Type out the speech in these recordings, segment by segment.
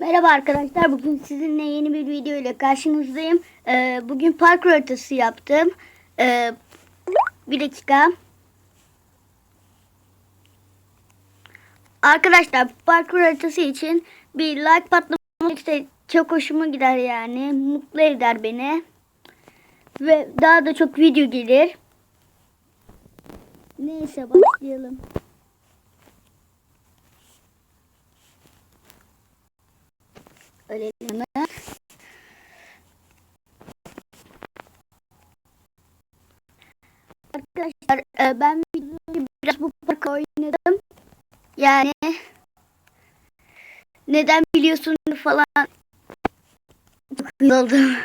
Merhaba arkadaşlar. Bugün sizinle yeni bir video ile karşınızdayım. Ee, bugün parkur haritası yaptım. Ee, bir dakika. Arkadaşlar parkur haritası için bir like patlaması işte çok hoşuma gider yani. Mutlu eder beni. Ve daha da çok video gelir. Neyse başlayalım. Ölelim hemen. Arkadaşlar e, ben biraz bu parkı oynadım. Yani neden biliyorsun falan çok iyi oldum.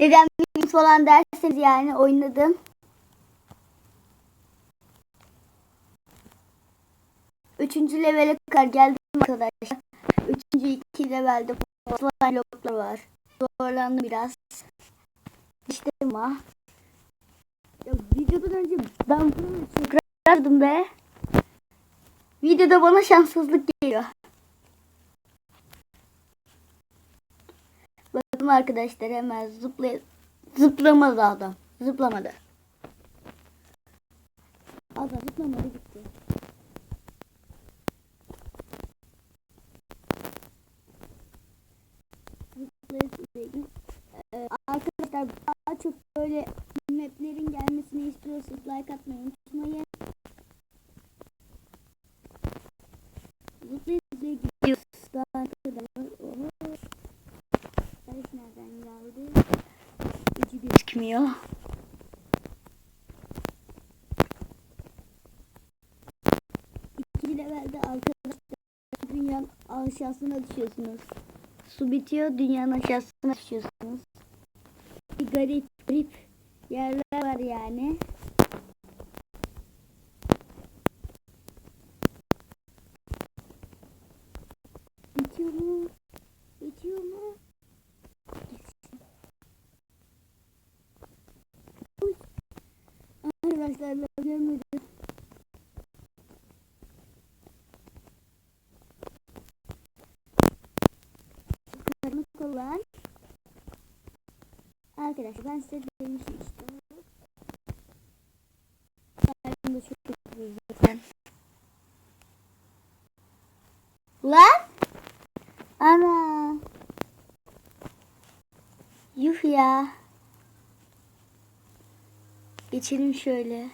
Neden biliyorsun falan derseniz yani oynadım. Üçüncü levele kadar geldim arkadaşlar. Üçüncü iki levelde falan bloklar var. Zorlandım biraz. İşte ama. Ya videodan önce ben bunu tekrarladım be. Videoda bana şanssızlık geliyor. Bakın arkadaşlar hemen zıplay zıplamadı adam. Zıplamadı. Adam zıplamadı gitti. Ee, arkadaşlar daha çok böyle maplerin gelmesini istiyorsanız like atmayı unutmayın. Zıplaya zıplaya gidiyoruz. Daha arkada var. Oho. Barış nereden geldi? Ucu gözükmüyor. Levelde arkadaşlar dünyanın aşağısına düşüyorsunuz. Su bitiyor dünyanın aşağısına düşüyorsunuz. Bir garip garip yerler var yani. Bitiyor mu? Bitiyor mu? Arkadaşlar görmedim. Karanlık olan Arkadaşlar ben size demiştim işte. De çok kötü. Lan! Ana! Yuh ya. Geçelim şöyle.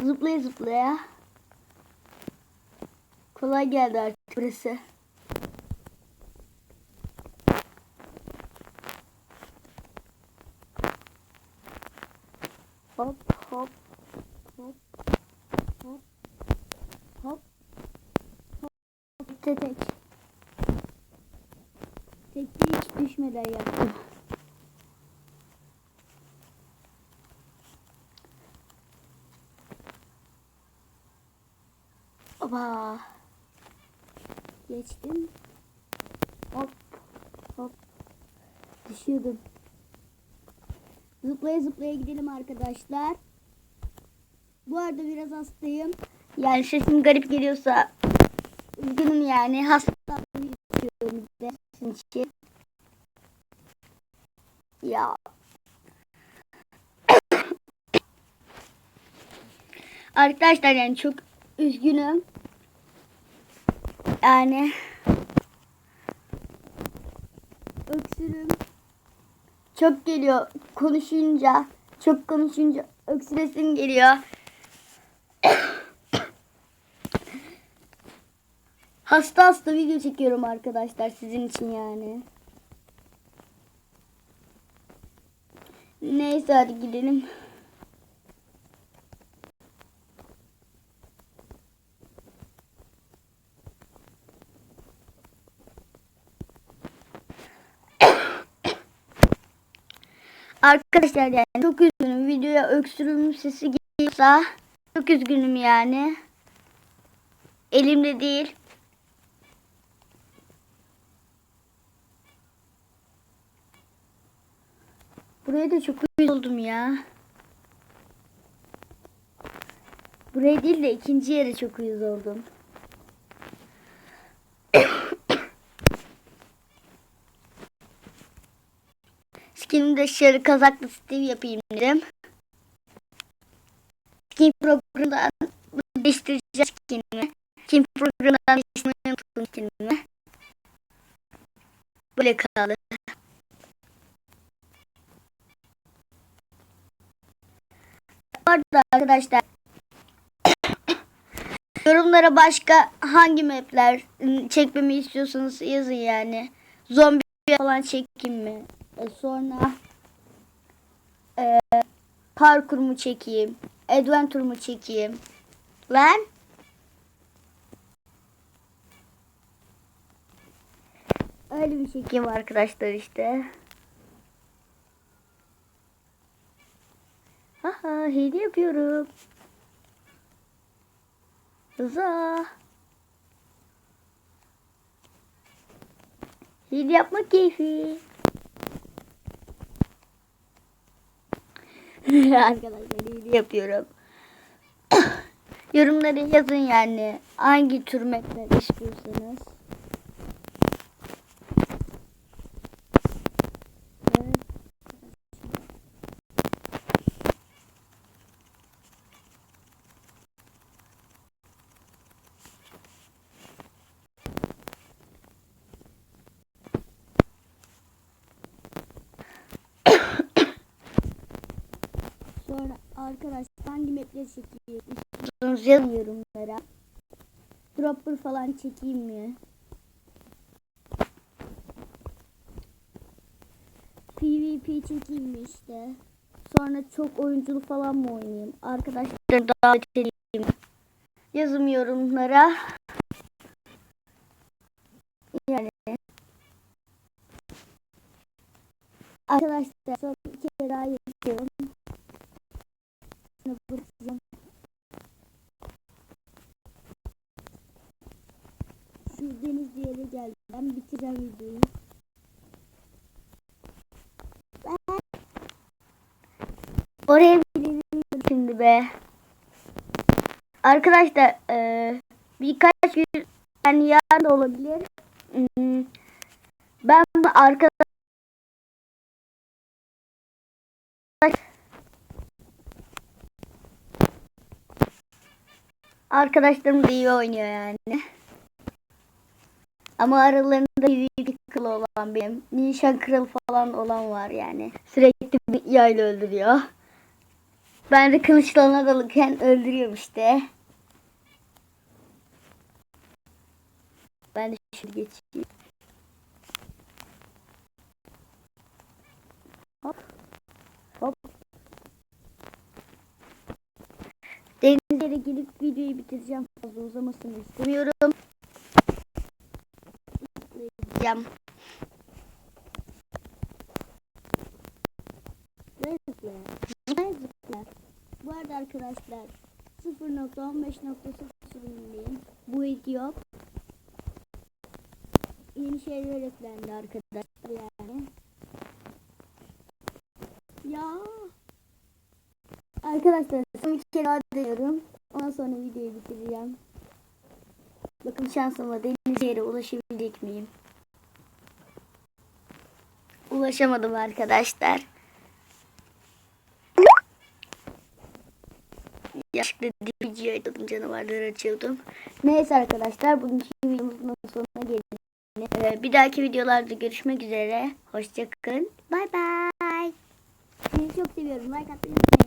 Zıplaya zıplaya. Kolay geldi artık burası. Hop hop hop hop hop hop tek tek. Tekli hiç düşmeden yaptım. Oba. Geçtim. Hop hop. Düşüyordum. Zıplaya zıplaya gidelim arkadaşlar. Bu arada biraz hastayım. Yani sesim garip geliyorsa üzgünüm yani. Hasta bir de için. Ya. Arkadaşlar yani çok üzgünüm. Yani öksürüm çok geliyor konuşunca çok konuşunca öksüresim geliyor. hasta hasta video çekiyorum arkadaşlar sizin için yani. Neyse hadi gidelim. Arkadaşlar yani çok üzgünüm. Videoya öksürüğüm sesi geliyorsa çok üzgünüm yani. Elimde değil. Buraya da çok üzüldüm ya. Buraya değil de ikinci yere çok uyuz oldum. Skinimi de şarı kazaklı Steve yapayım dedim. Skin programından değiştireceğiz skinimi. Skin programından değiştirmeyi unuttum skinimi. Böyle kaldı. Bu arada arkadaşlar yorumlara başka hangi mapler ım, çekmemi istiyorsanız yazın yani. Zombi falan çekeyim mi? E, sonra e, parkur mu çekeyim? Adventure mu çekeyim? Ben öyle bir çekeyim arkadaşlar işte. Haha hile yapıyorum. Rıza. Hile yapmak keyfi. Arkadaşlar hile yapıyorum. Yorumları yazın yani. Hangi tür mapler istiyorsanız. Sonra arkadaşlar hangi mapleri çekeyim yazın yorumlara. Dropper falan çekeyim mi? PvP çekeyim mi işte? Sonra çok oyunculu falan mı oynayayım? Arkadaşlar davet edeyim. Yazın yorumlara. Yani Arkadaşlar son bir kere daha yapıyorum. Geldim. Ben bitireceğim videoyu. Ben... Oraya gidelim şimdi be. Arkadaşlar eee, birkaç gün yani yarın da olabilir. Hmm, Ben arkadaş Arkadaşlarım da iyi oynuyor yani. Ama aralarında bir kral olan benim. Nişan kral falan olan var yani. Sürekli bir yayla öldürüyor. Ben de kılıçlarına dalırken öldürüyorum işte. Ben de şunu geçeyim. Hop. Hop. Denizlere gelip videoyu bitireceğim. Fazla uzamasını istemiyorum. Zıplayacağım. Böyle zıpla. Zıplaya zıpla. Bu arada arkadaşlar 0.15.0'ındayım. Bu video yeni şeyler eklendi arkadaşlar yani. Ya. Arkadaşlar son iki kere daha deniyorum. Ondan sonra videoyu bitireceğim. Bakın şansıma deniz yere ulaşabilecek miyim? Ulaşamadım arkadaşlar. Yaşlı video açıyordum canavarları açıyordum. Neyse arkadaşlar bugünkü videomuzun sonuna geldik. Bir dahaki videolarda görüşmek üzere. Hoşçakalın. Bay bay. Sizi çok seviyorum. Like atmayı.